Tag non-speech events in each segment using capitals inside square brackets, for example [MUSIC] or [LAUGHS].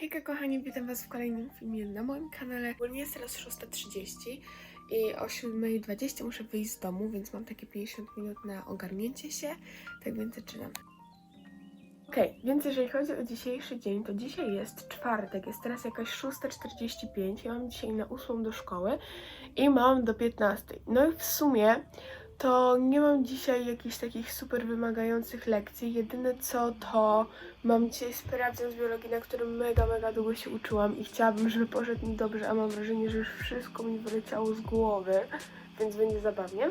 Hejka kochani, witam was w kolejnym filmie na moim kanale. Ogólnie jest teraz 6.30 i o 7.20 muszę wyjść z domu, więc mam takie 50 minut na ogarnięcie się, tak więc zaczynam. Okej, więc jeżeli chodzi o dzisiejszy dzień, to dzisiaj jest czwartek, jest teraz jakaś 6.45, ja mam dzisiaj na 8 do szkoły i mam do 15. No i w sumie to nie mam dzisiaj jakichś takich super wymagających lekcji. Jedyne co to mam dzisiaj sprawdzian z biologii, na którym mega, mega długo się uczyłam i chciałabym, żeby poszedł mi dobrze, a mam wrażenie, że już wszystko mi wyleciało z głowy, więc będzie zabawnie.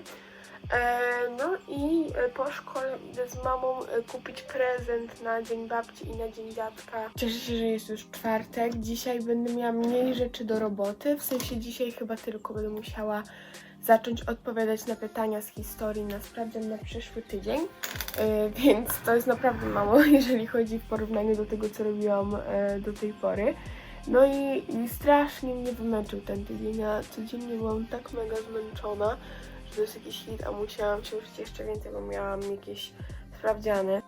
E, no i e, po szkole idę z mamą e, kupić prezent na dzień babci i na dzień dziadka. Cieszę się, że jest już czwartek. Dzisiaj będę miała mniej rzeczy do roboty. W sensie dzisiaj chyba tylko będę musiała zacząć odpowiadać na pytania z historii na sprawdzian na przyszły tydzień. E, więc to jest naprawdę mało, [LAUGHS] jeżeli chodzi w porównaniu do tego, co robiłam e, do tej pory. No i, i strasznie mnie wymęczył ten tydzień. Ja codziennie byłam tak mega zmęczona, że to jest jakiś hit, a musiałam się uczyć jeszcze więcej, bo miałam jakieś sprawdziany.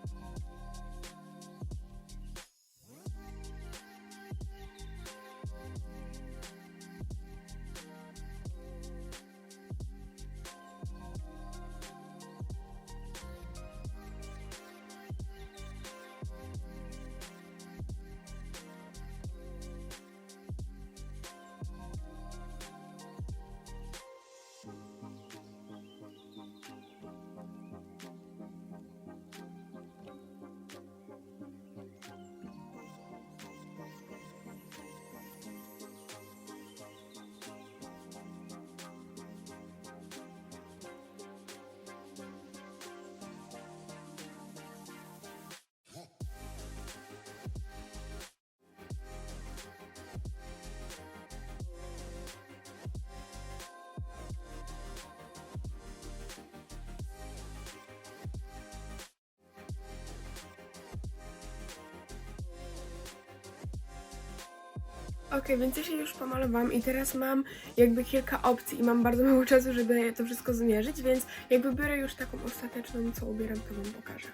Okej, więc ja się już pomalowałam i teraz mam jakby kilka opcji i mam bardzo mało czasu, żeby to wszystko zmierzyć, więc jakby biorę już taką ostateczną, co ubieram, to wam pokażę.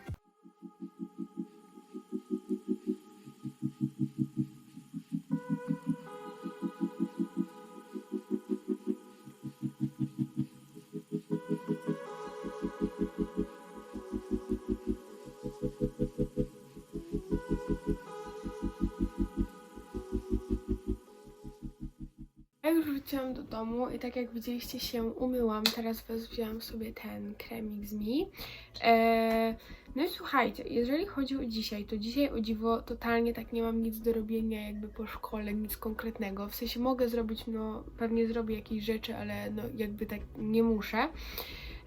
Już wróciłam do domu i tak jak widzieliście się umyłam, teraz was wzięłam sobie ten kremik z mi. Eee, no i słuchajcie, jeżeli chodzi o dzisiaj, to dzisiaj o dziwo totalnie tak nie mam nic do robienia jakby po szkole, nic konkretnego. W sensie mogę zrobić, no pewnie zrobię jakieś rzeczy, ale no jakby tak nie muszę.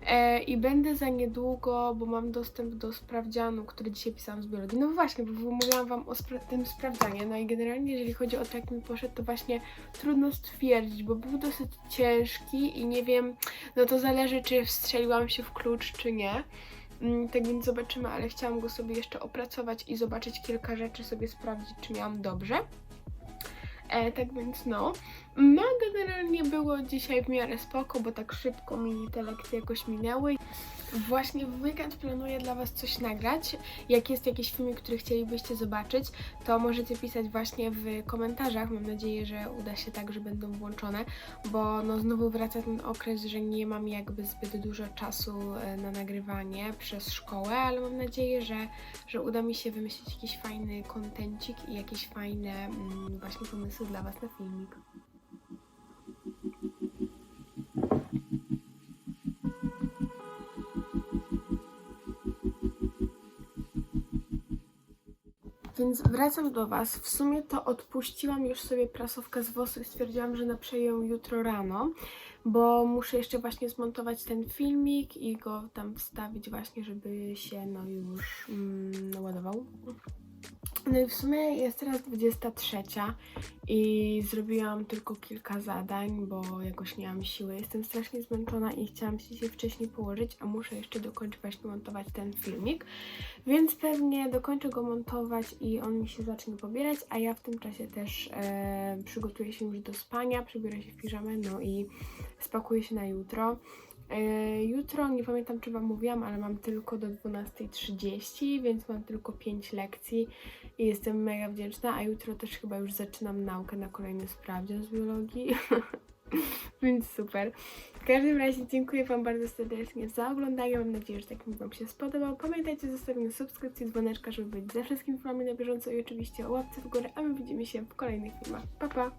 E, I będę za niedługo, bo mam dostęp do sprawdzianu, który dzisiaj pisałam z biologii. No właśnie, bo mówiłam Wam o spra- tym sprawdzianie. No i generalnie, jeżeli chodzi o to, jak mi poszedł, to właśnie trudno stwierdzić, bo był dosyć ciężki i nie wiem, no to zależy, czy wstrzeliłam się w klucz, czy nie. Mm, Tak więc zobaczymy, ale chciałam go sobie jeszcze opracować i zobaczyć kilka rzeczy, sobie sprawdzić, czy miałam dobrze. E, tak więc no. No generalnie było dzisiaj w miarę spoko, bo tak szybko mi te lekcje jakoś minęły. Właśnie w weekend planuję dla Was coś nagrać. Jak jest jakiś film, który chcielibyście zobaczyć, to możecie pisać właśnie w komentarzach. Mam nadzieję, że uda się tak, że będą włączone, bo no znowu wraca ten okres, że nie mam jakby zbyt dużo czasu e, na nagrywanie przez szkołę, ale mam nadzieję, że, że uda mi się wymyślić jakiś fajny kontencik i jakieś fajne mm, właśnie pomysły dla Was na filmik. Więc wracam do Was. W sumie to odpuściłam już sobie prasówkę z włosów stwierdziłam, że naprzeję jutro rano, bo muszę jeszcze właśnie zmontować ten filmik i go tam wstawić właśnie, żeby się no już mm, naładował. No i w sumie jest teraz 23 i zrobiłam tylko kilka zadań, bo jakoś nie mam siły. Jestem strasznie zmęczona i chciałam się dzisiaj wcześniej położyć, a muszę jeszcze dokończyć właśnie montować ten filmik. Więc pewnie dokończę go montować i on mi się zacznie pobierać, a ja w tym czasie też e, przygotuję się już do spania, przebiorę się w piżamę, no i spakuję się na jutro. E, jutro, nie pamiętam czy Wam mówiłam, ale mam tylko do 12.30, więc mam tylko 5 lekcji i jestem mega wdzięczna, a jutro też chyba już zaczynam naukę na kolejny sprawdzian z biologii. [LAUGHS] Więc super. W każdym razie dziękuję Wam bardzo serdecznie za oglądanie. Mam nadzieję, że tak mi Wam się spodobał. Pamiętajcie o zostawieniu subskrypcji, dzwoneczka, żeby być ze wszystkimi filmami na bieżąco i oczywiście o łapce w górę, a my widzimy się w kolejnych filmach. Pa, pa!